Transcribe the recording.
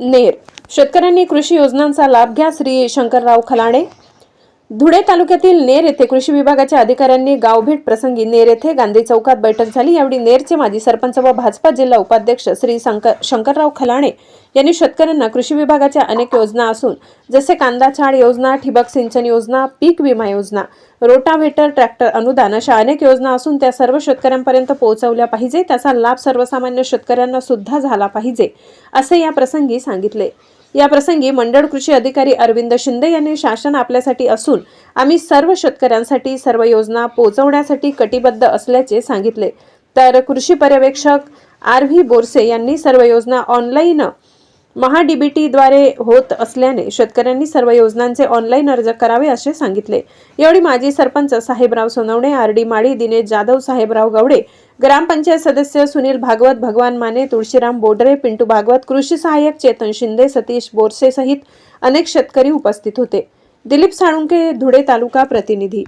नेर. शेतकऱ्यांनी कृषी योजनांचा लाभ घ्या श्री शंकरराव खलाणे. धुळे तालुक्यातील नेर येथे कृषी विभागाच्या अधिकाऱ्यांनी गावभेट प्रसंगी नेर येथे गांधी चौकात बैठक झाली. यावेळी नेरचे माजी सरपंच व भाजपा जिल्हा उपाध्यक्ष श्री शंकर शंकरराव खलाणे यांनी शेतकऱ्यांना कृषी विभागाच्या अनेक योजना असून जसे कांदा छाड योजना ठिबक सिंचन योजना पीक विमा योजना रोटाव्हेटर ट्रॅक्टर अनुदान अशा अनेक योजना असून त्या सर्व शेतकऱ्यांपर्यंत पोहोचवल्या पाहिजे. त्याचा लाभ सर्वसामान्य शेतकऱ्यांना सुद्धा झाला पाहिजे असे या प्रसंगी सांगितले. या प्रसंगी मंडळ कृषी अधिकारी अरविंद शिंदे यांनी शासन आपल्यासाठी असून आम्ही सर्व शेतकऱ्यांसाठी सर्व योजना पोहोचवण्यासाठी कटिबद्ध असल्याचे सांगितले. तर कृषी पर्यवेक्षक आर व्ही बोरसे यांनी सर्व योजना ऑनलाईन महाडीबीटीद्वारे होत असल्याने शेतकऱ्यांनी सर्व योजनांचे ऑनलाईन अर्ज करावे असे सांगितले. यावेळी माजी सरपंच साहेबराव सोनवणे आर डी माळी दिनेश जाधव साहेबराव गवडे ग्रामपंचायत सदस्य सुनील भागवत भगवान माने तुळशीराम बोडरे पिंटू भागवत कृषी सहाय्यक चेतन शिंदे सतीश बोरसे सहित अनेक शेतकरी उपस्थित होते. दिलीप साळुंके धुळे तालुका प्रतिनिधी.